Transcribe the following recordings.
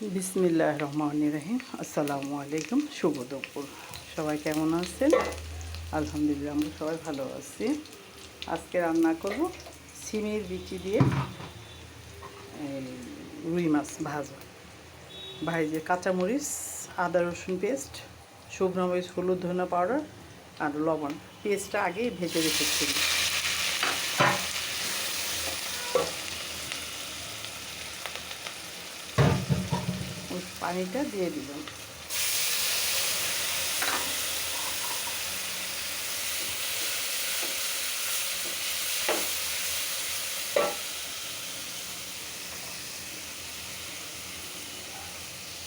বিসমিল্লাহ রহমান রহিম। আসসালামু আলাইকুম শুভ দুপুর। সবাই কেমন আছেন? আলহামদুলিল্লাহ, আমরা সবাই ভালো আছি। আজকে রান্না করব সিমের বিচি দিয়ে রুই মাছ ভাজা। ভাইজে কাঁচামরিচ, আদা, রসুন পেস্ট, শুকনো মরিচ, হলুদ, ধনা পাউডার আর লবণ, পেস্টটা আগেই ভেজে রেখেছিলাম ওই পানিটা দিয়ে দিলাম।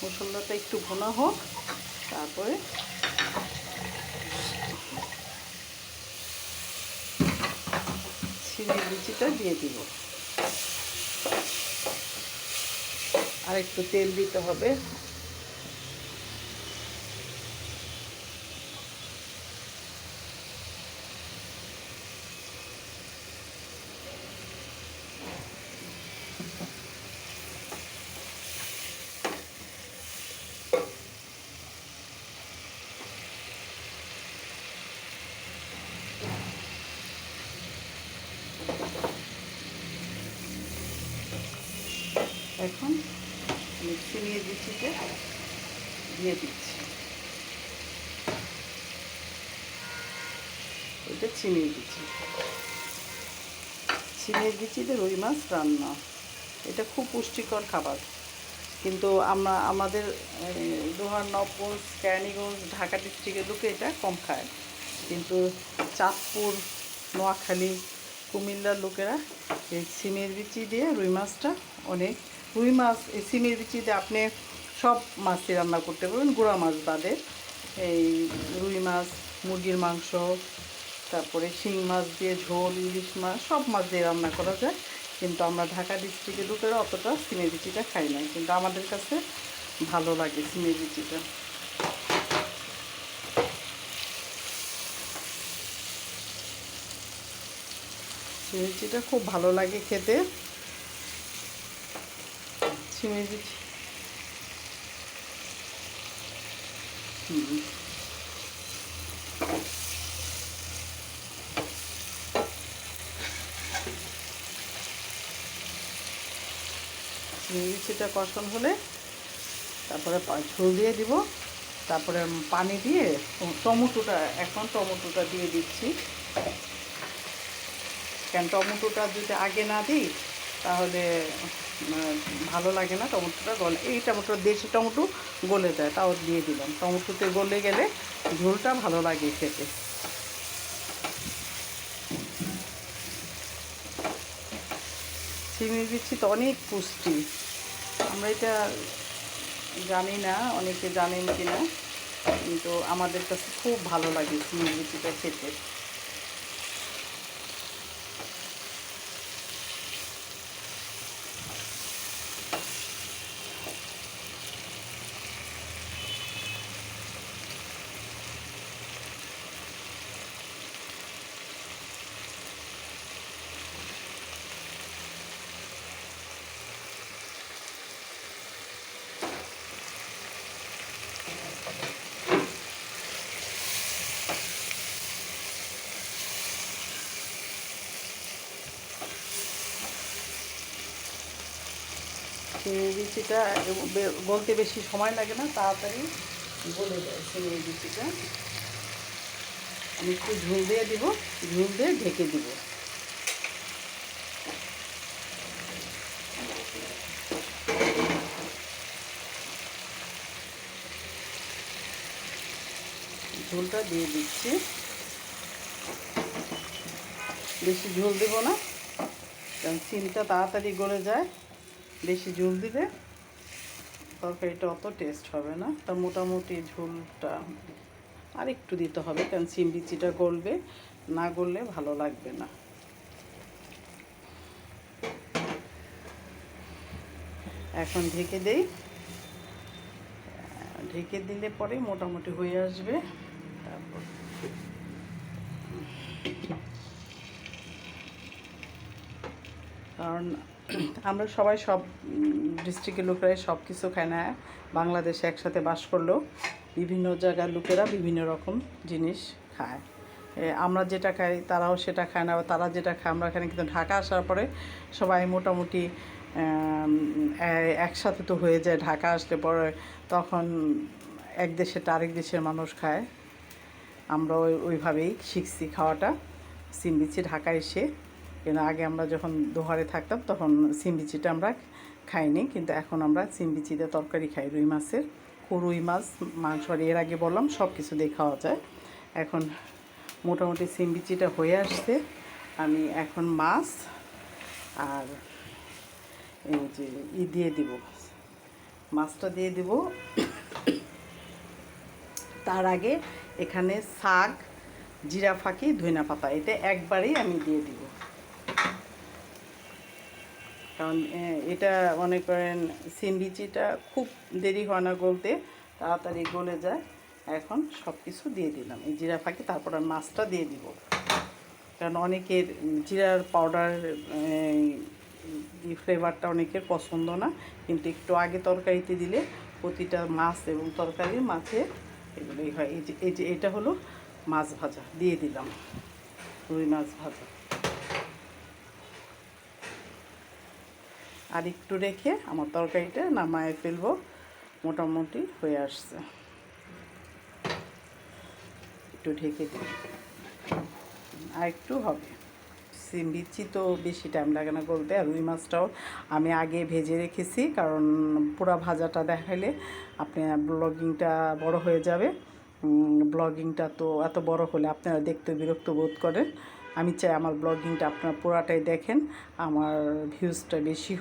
মশলাটা একটু ভোনা হোক তারপরে সিমের বিচিটা দিয়ে দিব। আর একটু তেল দিতে হবে। এখন মিক্সি নিয়ে দিচ্ছিতে দিয়ে দিচ্ছি। এটা চিনিয়ে দিচ্ছি। চিনিয়ে দিচ্ছি যে রুই মাছ রান্না। এটা খুব পুষ্টিকর খাবার। কিন্তু আমরা, আমাদের দোহার নবগঞ্জ, কেরানীগঞ্জ, ঢাকা ডিস্ট্রিক্টের লোকে এটা কম খায়। কিন্তু চাঁদপুর, নোয়াখালী, কুমিল্লার লোকেরা এই সিমের বিচি দিয়ে রুই মাছটা অনেক রুই মাছ সিমের বিচি দিয়ে আপনি সব মাছই রান্না করতে পারবেন, গুঁড়া মাছ বাদে। এই রুই মাছ, মুরগির মাংস, তারপরে শিং মাছ দিয়ে ঝোল, ইলিশ মাছ, সব মাছ দিয়ে রান্না করা যায়। কিন্তু আমরা ঢাকা ডিস্ট্রিক্টের লোকেরা অতটা সিমের বিচিটা খাই না, কিন্তু আমাদের কাছে ভালো লাগে সিমের বিচিটা সিমের বিচিটা খুব ভালো লাগে খেতে। বিচি হুম মির্চিটা কষন হলে তারপরে ঝোল দিয়ে দিব। তারপরে পানি দিয়ে টমেটোটা এখন টমেটোটা দিয়ে দিচ্ছি। কেন টমেটোটা যদি আগে না দিই তাহলে ভালো লাগে না টমেটোটা গলে, এই টমেটো দেশি টমেটো গলে যায়, তাও দিয়ে দিলাম। টমেটোতে গলে গেলে ঝোলটা ভালো লাগে খেতে। সিমের বিচি তো অনেক পুষ্টি। আমরা এটা জানি না, অনেকে জানেন কি না কিন্তু আমাদের কাছে খুব ভালো লাগে সিমের বিচিটা খেতে। সিমের বিচিটা বলতে বেশি সময় লাগে না, তাড়াতাড়ি বলে যায় সিমের বিচিটা। আমি একটু ঝুল দিয়ে দিব, ঝুল দিয়ে ঢেকে দিব। ঝোলটা দিয়ে দিচ্ছি। বেশি ঝোল দেবো না, কারণ সিমটা তাড়াতাড়ি গলে যায়। বেশি ঝোল দিলে তরকারিটা অত টেস্ট হবে না। তা মোটামুটি ঝোলটা আর একটু দিতে হবে, কারণ সিম বিচিটা গলবে, না গললে ভালো লাগবে না। এখন ঢেকে দেই। ঢেকে দিলে পরে মোটামুটি হয়ে আসবে। তারপর কারণ আমরা সবাই সব ডিস্ট্রিক্টের লোকেরাই সব কিছু খায় না, বাংলাদেশে একসাথে বাস করলেও বিভিন্ন জায়গার লোকেরা বিভিন্ন রকম জিনিস খায়। আমরা যেটা খাই তারাও সেটা খায় না তারা যেটা খায় আমরা এখানে কিন্তু ঢাকা আসার পরে সবাই মোটামুটি একসাথে তো হয়ে যায়। ঢাকা আসলে পরে তখন এক দেশের আরেক দেশের মানুষ খায়। আমরা ওই, ওইভাবেই শিখছি খাওয়াটা। সিম বিচি ঢাকা এসে। কেন আগে আমরা যখন দোহারে থাকতাম, তখন সিম বিচিটা আমরা খাইনি, কিন্তু এখন আমরা সিম বিচিতে তরকারি খাই, রুই মাছের রুই মাছ, মাংস এর আগে বললাম সব কিছু দিয়ে খাওয়া যায়। এখন মোটামুটি সিম বিচিটা হয়ে আসছে। আমি এখন মাছ আর এই যে ই দিয়ে দিব, মাছটা দিয়ে দিব। তার আগে এখানে শাক, জিরা ফাঁকি ধইনা পাতা, এটা একবারেই আমি দিয়ে দিব। কারণ এটা মনে করেন সিমবিচিটা খুব দেরি হয় না গলতে, তাড়াতাড়ি গলে যায়। এখন সব কিছু দিয়ে দিলাম। এই জিরা ফাঁকি তারপর আর মাছটা দিয়ে দিব। কারণ অনেকের জিরার পাউডার ফ্লেভারটা অনেকের পছন্দ না। কিন্তু একটু আগে তরকারিতে দিলে প্রতিটা মাছ এবং তরকারির মাছে এগুলোই হয়। এই যে এই যে, এটা হলো মাছ ভাজা। দিয়ে দিলাম। রুই মাছ ভাজা। আর একটু রেখে আমার তরকারিটা নামায় ফেলব। মোটামুটি হয়ে আসছে। একটু ঢেকে দিই। আর একটু হবে। সিম বিচি তো বেশি টাইম লাগে না বলতে, আর রুই মাছটাও আমি আগে ভেজে রেখেছি, কারণ পুরা ভাজাটা দেখাইলে আপনার ব্লগিংটা বড় হয়ে যাবে। ব্লগিংটা তো এত বড় হলে আপনারা দেখতে বিরক্ত বোধ করেন। আমি চাই আমার ব্লগিংটা আপনারা পুরাটাই দেখেন, আমার ভিউজটা বেশি